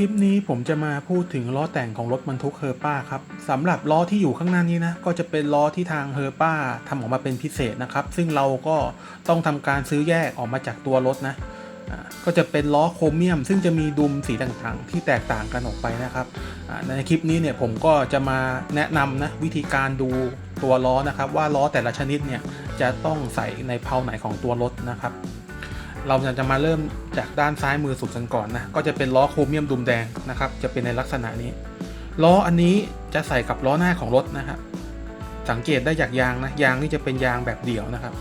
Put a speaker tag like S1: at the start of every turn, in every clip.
S1: คลิปนี้ผมจะมาพูดถึงล้อแต่งของรถบรรทุกเฮอร์ป้าครับสำหรับล้อที่อยู่ข้างหน้านี้นะก็จะเป็นล้อที่ทางเฮอร์ป้าทำออกมาเป็นพิเศษนะครับ ซึ่งเราก็ต้องทำการซื้อแยกออกมาจากตัวรถนะก็จะเป็นล้อโครเมียม ซึ่งจะมีดุมสีต่างๆ ที่แตกต่างกันออกไปนะครับในคลิปนี้เนี่ยผมก็จะมาแนะนำนะวิธีการดูตัวล้อนะครับ ว่าล้อแต่ละชนิดเนี่ยจะต้องใส่ในเพลาไหนของตัวรถนะครับ เราจะมาเริ่มจากด้านซ้ายมือสุดกันก่อนนะ ก็จะเป็นล้อโครเมียมดุมแดงนะครับ จะเป็นในลักษณะนี้ ล้ออันนี้จะใส่กับล้อหน้าของรถนะครับสังเกตได้จากยางนะ ยางนี่จะเป็นยางแบบเดี่ยวนะครับ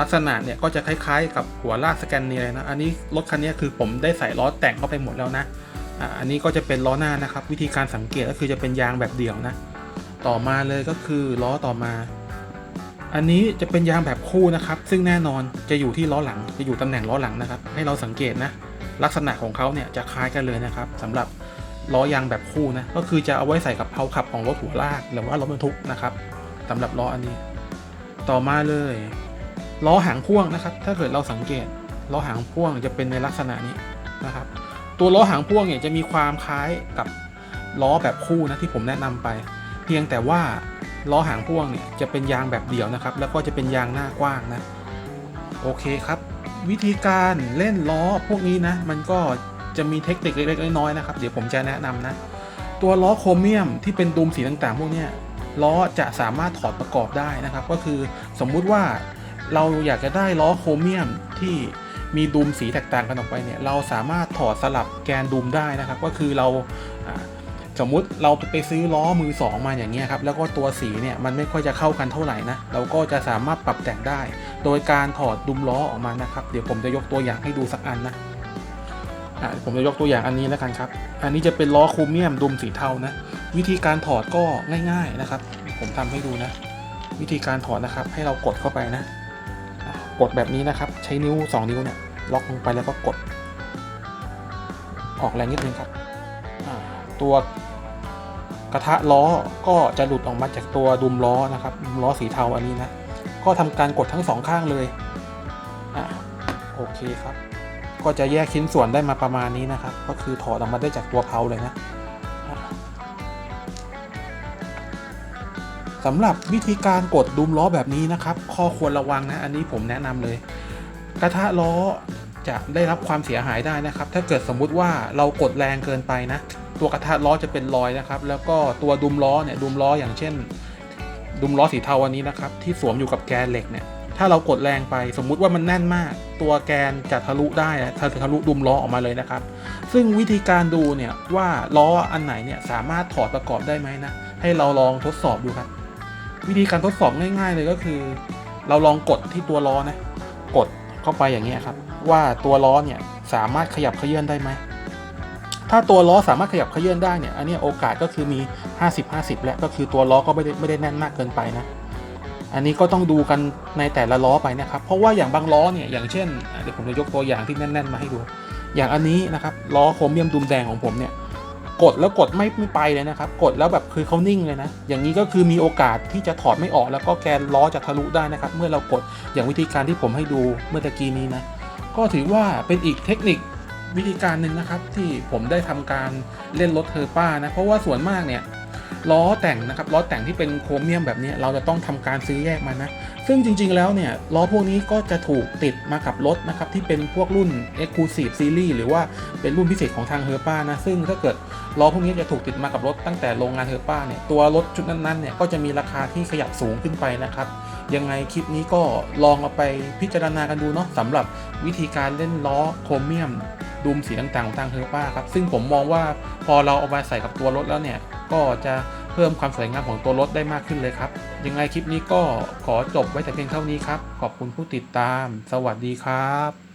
S1: ลักษณะเนี่ยก็จะคล้ายๆ กับหัวลากสแกนเนียเลยนะ อันนี้รถคันนี้คือผมได้ใส่ล้อแต่งเข้าไปหมดแล้วนะ อันนี้ก็จะเป็นล้อหน้านะครับ วิธีการสังเกตก็คือจะเป็นยางแบบเดี่ยวนะ ต่อมาเลยก็คือล้อต่อมา อันนี้จะเป็นยางแบบคู่นะครับ ซึ่งแน่นอนจะอยู่ที่ล้อหลัง จะอยู่ตำแหน่งล้อหลังนะครับ ให้เราสังเกตนะ ลักษณะของเขาเนี่ยจะคล้ายกันเลยนะครับสำหรับล้อยางแบบคู่นะ ก็คือจะเอาไว้ใส่กับเพลาขับของรถหัวลากหรือว่ารถบรรทุกนะครับสำหรับล้ออันนี้ ต่อมาเลยล้อหางพ่วงนะครับ ถ้าเกิดเราสังเกตล้อหางพ่วงจะเป็นในลักษณะนี้นะครับ ตัวล้อหางพ่วงเนี่ยจะมีความคล้ายกับล้อแบบคู่นะที่ผมแนะนำไป เพียงแต่ว่า ล้อหางพ่วงเนี่ยจะเป็นยางแบบเดี่ยวนะครับ แล้วก็จะเป็นยางหน้ากว้างนะโอเคครับ วิธีการเล่นล้อพวกนี้นะ มันก็จะมีเทคนิคเล็กๆน้อยๆนะครับ เดี๋ยวผมจะแนะนำนะ ตัวล้อโครเมียมที่เป็นดุมสีต่างๆ พวกนี้ล้อจะสามารถถอดประกอบได้นะครับ ก็คือสมมุติว่าเราอยากจะได้ล้อโครเมียมที่มีดุมสีแตกต่างกันออกไปเนี่ยเราสามารถถอดสลับแกนดุมได้นะครับ ก็คือเรา สมมุติเราไปซื้อล้อมือสองมาอย่างเงี้ยครับแล้วก็ตัวสีเนี่ยมันไม่ค่อยจะเข้ากันเท่าไหร่นะเราก็จะสามารถปรับแต่งได้ โดยการถอดดุมล้อออกมานะครับ เดี๋ยวผมจะยกตัวอย่างให้ดูสักอันนะอะผมจะยกตัวอย่างอันนี้แล้วกันครับ อันนี้จะเป็นล้อครเมียมดุมสีเทานะ วิธีการถอดก็ง่าย ๆนะครับ ผมทำให้ดูนะ วิธีการถอดนะครับ ให้เรากดเข้าไปนะ กดแบบนี้นะครับ ใช้นิ้วสองนิ้วเนี่ยล็อกลงไปแล้วก็กด ออกแรงนิดนึงครับตัว กระทะล้อก็จะหลุดออกมาจากตัวดุมล้อนะครับดุมล้อสีเทาอันนี้นะ ก็ทำการกดทั้งสองข้างเลยอะโอเคครับ ก็จะแยกชิ้นส่วนได้มาประมาณนี้นะครับ ก็คือถอดออกมาได้จากตัวเพาเลยนะสำหรับวิธีการกดดุมล้อแบบนี้นะครับ ข้อควรระวังนะ อันนี้ผมแนะนำเลย กระทะล้อจะได้รับความเสียหายได้นะครับ ถ้าเกิดสมมุติว่าเรากดแรงเกินไปนะ ตัวกระทะล้อจะเป็นรอยนะครับ แล้วก็ตัวดุมล้อเนี่ยดุมล้ออย่างเช่น ดุมล้อสีเทาอันนี้นะครับที่สวมอยู่กับแกนเหล็กเนี่ยถ้าเรากดแรงไปสมมุติว่ามันแน่นมาก ตัวแกนจะทะลุได้นะทะทะลุดุมล้อออกมาเลยนะครับ ซึ่งวิธีการดูเนี่ยว่าล้ออันไหนเนี่ยสามารถถอดประกอบได้ไหมนะให้เราลองทดสอบดูครับ วิธีการทดสอบง่ายๆเลยก็คือ เราลองกดที่ตัวล้อนะกดเข้าไปอย่างเงี้ยครับ ว่าตัวล้อเนี่ยสามารถขยับเขยื่อนได้ไหม ถ้าตัวล้อสามารถขยับเขยื่อนได้เนี่ย อันนี้โอกาสก็คือมี 50-50 แล้วก็คือตัวล้อก็ไม่ได้ไม่ได้แน่นมากเกินไปนะ อันนี้ก็ต้องดูกันในแต่ละล้อไปนะครับ เพราะว่าอย่างบางล้อเนี่ย อย่างเช่น เดี๋ยวผมจะยกตัวอย่างที่แน่น ๆ มาให้ดู อย่างอันนี้นะครับ ล้อโครเมียมดุมแดงของผมเนี่ย กดแล้วกดไม่ไม่ไปเลยนะครับ กดแล้วแบบคือเขานิ่งเลยนะ อย่างนี้ก็คือมีโอกาสที่จะถอดไม่ออก แล้วก็แกนล้อจะทะลุได้นะครับ เมื่อเรากด อย่างวิธีการที่ผมให้ดูเมื่อตะกี้นี้นะ ก็ถือว่าเป็นอีกเทคนิค วิธีการหนึ่งนะครับ ที่ผมได้ทำการเล่นรถเทอร์ป้านะเพราะว่าส่วนมากเนี่ยล้อแต่งนะครับล้อแต่งที่เป็นโครเมียมแบบนี้เราจะต้องทำการซื้อแยกมานะ ซึ่งจริงๆแล้วเนี่ยล้อพวกนี้ก็จะถูกติดมากับรถนะครับที่เป็นพวกรุ่น Exclusive Series หรือว่าเป็นรุ่นพิเศษของทางเฮอร์ป้านะซึ่งถ้าเกิดล้อพวกนี้จะถูกติดมากับรถตั้งแต่โรงงานเฮอร์ป้าเนี่ยตัวรถชุดนั้นๆเนี่ยก็จะมีราคาที่ขยับสูงขึ้นไปนะครับยังไงคลิปนี้ก็ลองเอาไปพิจารณากันดูเนาะสำหรับวิธีการเล่นล้อโครเมียม ดุมสีต่างๆของทางเทอร์ป้าครับ ซึ่งผมมองว่าพอเราเอามาใส่กับตัวรถแล้วเนี่ย ก็จะเพิ่มความสวยงามของตัวรถได้มากขึ้นเลยครับ ยังไงคลิปนี้ก็ขอจบไว้แต่เพียงเท่านี้ครับ ขอบคุณผู้ติดตาม สวัสดีครับ